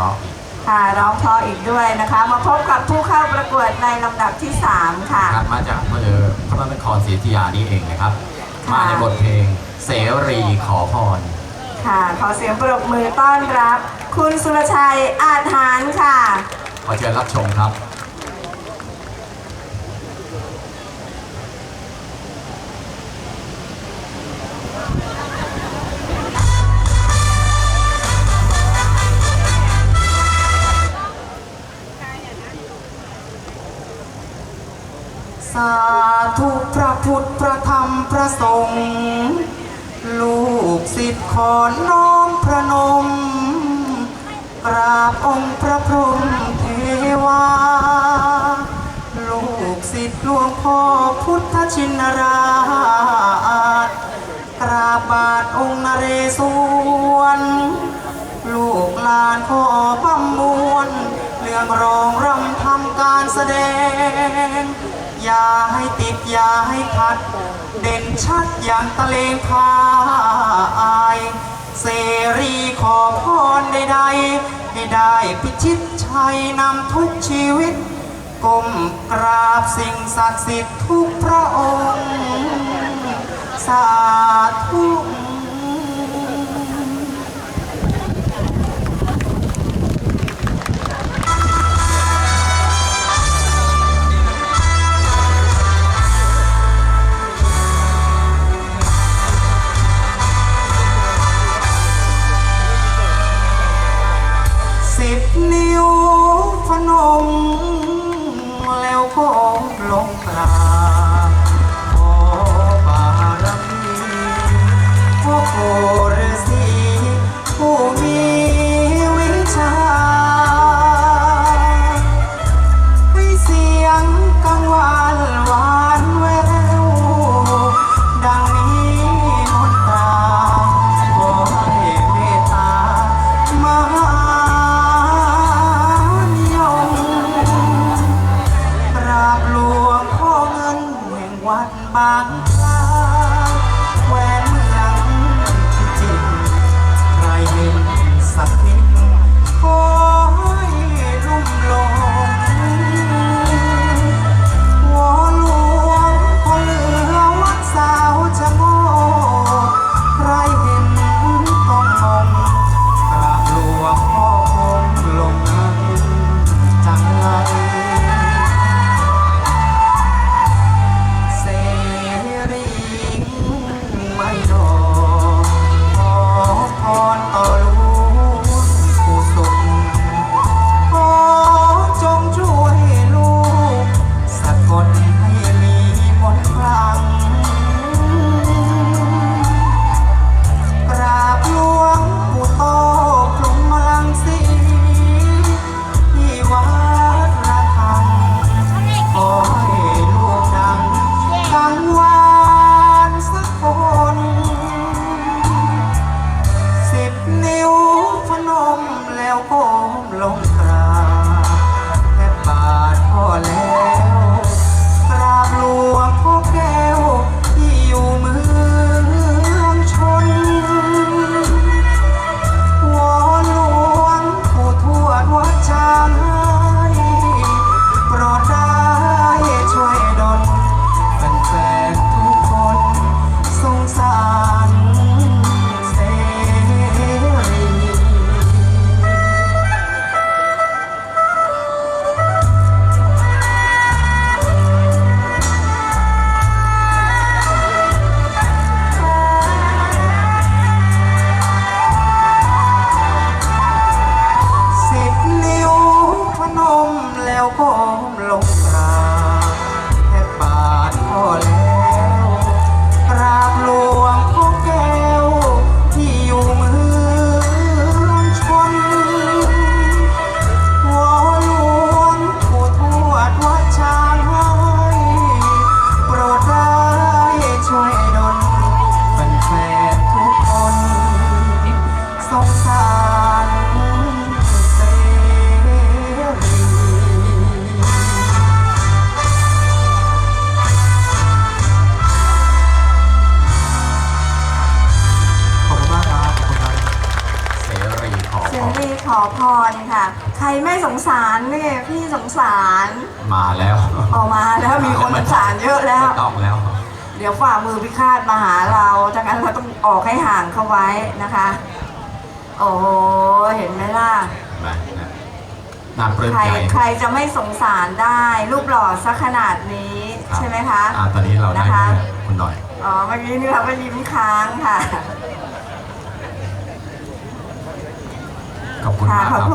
ราะอีกค่ะร้องเพราะอีกด้วยนะคะ มาพบกับผู้เข้าประกวดในลำดับที่ 3 ค่ะ ครับมาจากอำเภอพระนครศรีอยุธยานี่เองนะครับ ค่ะ มาในบทเพลงเสรีขอพร ค่ะ ขอเสียงปรบมือต้อนรับ คุณสุรชัยอาจหารค่ะ ขอเชิญรับชมครับ สาธุพระพุทธพระธรรมพระสงฆ์ลูกศิษย์ขอน้อมพระนม กราบองค์พระพรหมเทวา ลูกศิษย์หลวงพ่อพุทธชินราชกราบบาทองค์นเรศวร ลูกหลานขอบัมมวลเรื่องรองรำทำการแสดง อย่าให้ติดอย่าให้ขัด เด่นชัดอย่างตะเลงพาย เสรีขอพรใดๆให้ได้พิชิตชัยนำทุกชีวิตก้มกราบสิ่งศักดิ์สิทธิ์ทุกพระองค์ ยงกังวานหวาน ลง ลงทา ค่ะ ใครไม่สงสารเนี่ยพี่สงสารมาแล้วออกมาแล้วมีคนสงสารเยอะแล้ว ไม่ต้องแล้ว เดี๋ยวฝ่ามือพิฆาตมาหาเราดังนั้นเราต้องออกให้ห่างเข้าไว้นะคะ โอ้โหเห็นไหมล่ะ มานะน่าปลื้มใครใจใครจะไม่สงสารได้ รูปหล่อสักขนาดนี้รับใช่ไหมคะ อ่าตอนนี้เราได้นะคะเนี่ยคุณหน่อย อ๋อเมื่อกี้นี่เราก็ยิ้มค้างค่ะ ขอบคุณมากครับ